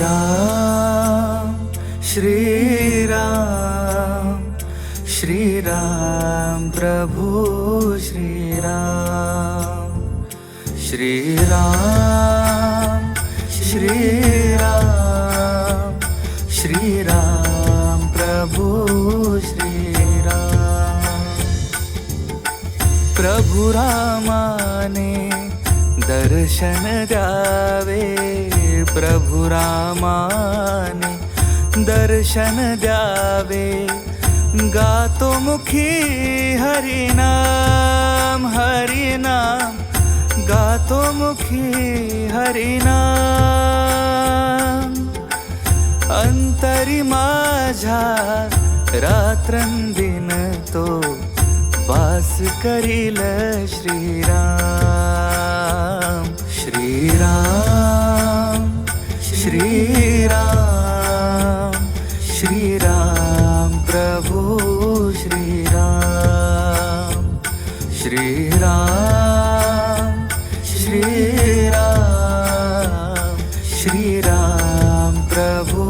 ശ്രീരാം ശ്രീരാം ശ്രീരാം പ്രഭു श्रीराम श्रीराम श्रीराम प्रभु श्रीराम। प्रभु रामाने दर्शन द्यावे प्रभु रामाने दर्शन द्यावे। गातो मुखी हरिनाम हरिनाम गातो मुखी हरिनाम। अंतरी माझ्या रात्रंदिन तो वास करील श्रीराम। श्रीराम श्रीराम श्रीराम प्रभु श्रीराम श्रीराम। श्रीराम श्रीराम प्रभु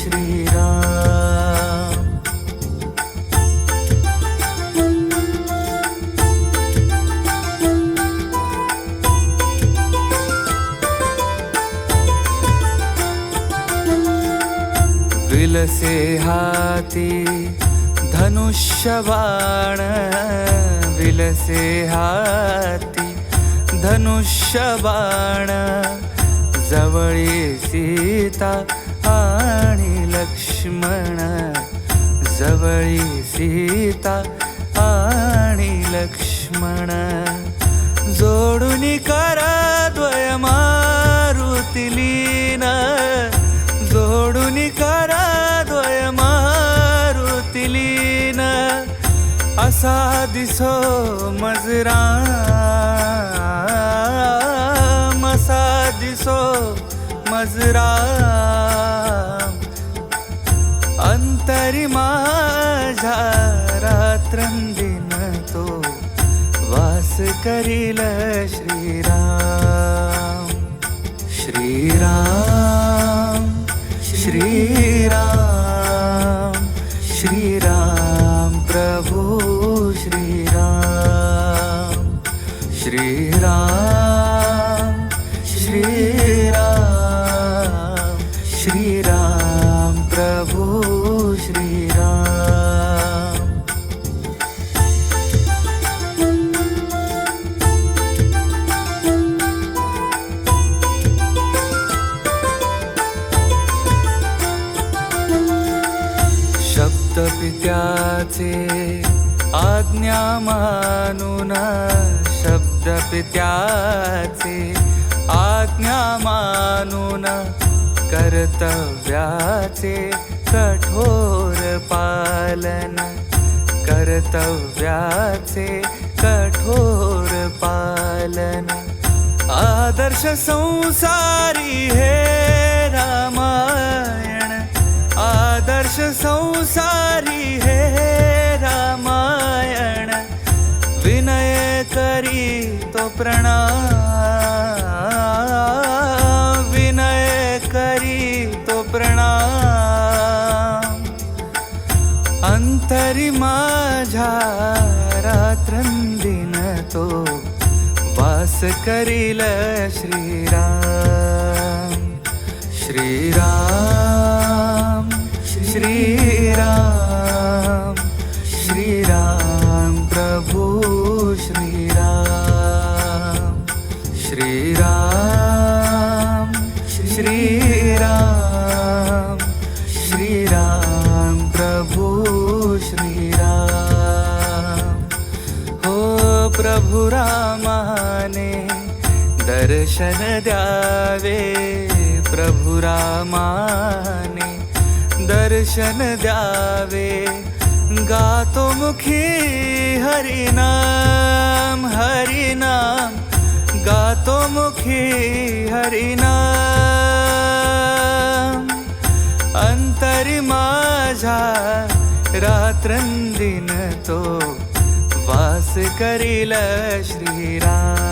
श्रीराम। विलसे हाती धनुष्यबाण विलसे हाती धनुष्यबाण जवळी सीता आणि लक्ष्मण जवळी सीता आणि लक्ष्मण. मसासो मरा मसा दिसो मन्तरि तो वास वासील श्रीराम। श्रीराम श्रीराम श्रीराम प्रभु श्रीराम। शब्द पित्याचे आज्ञा मानून जप त्याचे आज्ञा मानून कर्तव्याचे कठोर पालन कर्तव्याचे कठोर पालन. आदर्श संसारी हे रामायण आदर्श संसारी हे प्रणा विनय करी तो प्रणा अंतरी माझ्या रात्रंदिन तो वास करील श्रीराम। श्रीराम श्रीराम श्रीराम प्रभु श्रीराम। श्रीराम श्रीराम श्रीराम प्रभु श्रीराम। हो प्रभु रामाने दर्शन द्यावे प्रभु रामाने दर्शन द्यावे। गातो मुखी हरिनाम हरिनाम गातो मुखी हरिना अंतरी माझा रात्रंदिन तो वास करील श्रीराम।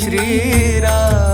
श्रीराम।